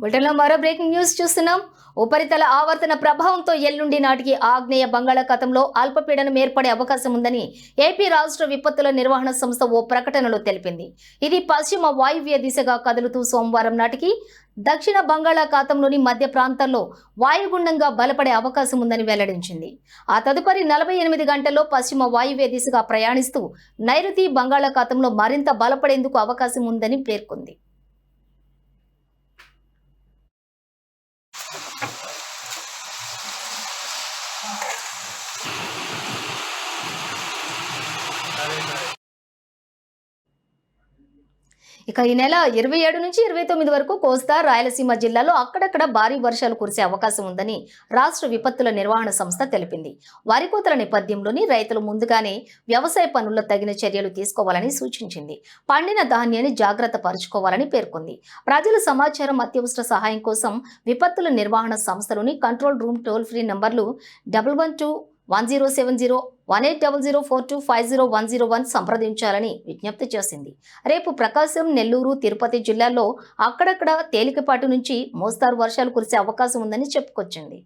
బులెటిన్లో మరో breaking news చూస్తున్నాం. ఉపరితల ఆవర్తన ప్రభావంతో ఎల్లుండి నాటికి ఆగ్నేయ బంగాళాఖాతంలో అల్పపీడనం ఏర్పడే అవకాశం ఉందని ఏపీ రాష్ట్ర విపత్తుల నిర్వహణ సంస్థ ఓ ప్రకటనలో తెలిపింది. ఇది పశ్చిమ వాయువ్య దిశగా కదులుతూ సోమవారం నాటికి దక్షిణ బంగాళాఖాతంలోని మధ్య ప్రాంతాల్లో వాయుగుండంగా బలపడే అవకాశం ఉందని వెల్లడించింది. ఆ తదుపరి నలభై ఎనిమిది గంటల్లో పశ్చిమ వాయువ్య దిశగా ప్రయాణిస్తూ నైరుతి బంగాళాఖాతంలో మరింత బలపడేందుకు అవకాశం ఉందని పేర్కొంది. 誰 ఇక ఈ నెల ఇరవై ఏడు నుంచి ఇరవై తొమ్మిది వరకు కోస్తా రాయలసీమ జిల్లాలో అక్కడక్కడ భారీ వర్షాలు కురిసే అవకాశం ఉందని రాష్ట్ర విపత్తుల నిర్వహణ సంస్థ తెలిపింది. వరి కోతల నేపథ్యంలోని రైతులు ముందుగానే వ్యవసాయ పనుల్లో తగిన చర్యలు తీసుకోవాలని సూచించింది. పండిన ధాన్యాన్ని జాగ్రత్త పరుచుకోవాలని పేర్కొంది. ప్రజల సమాచారం అత్యవసర సహాయం కోసం విపత్తుల నిర్వహణ సంస్థలోని కంట్రోల్ రూమ్ టోల్ ఫ్రీ నంబర్లు double one two one zero seven zero one eight double zero four two five zero one zero one సంప్రదించాలని విజ్ఞప్తి చేసింది. రేపు ప్రకాశం నెల్లూరు తిరుపతి జిల్లాల్లో అక్కడక్కడ తేలికపాటి నుంచి మోస్తారు వర్షాలు కురిసే అవకాశం ఉందని చెప్పుకొచ్చింది.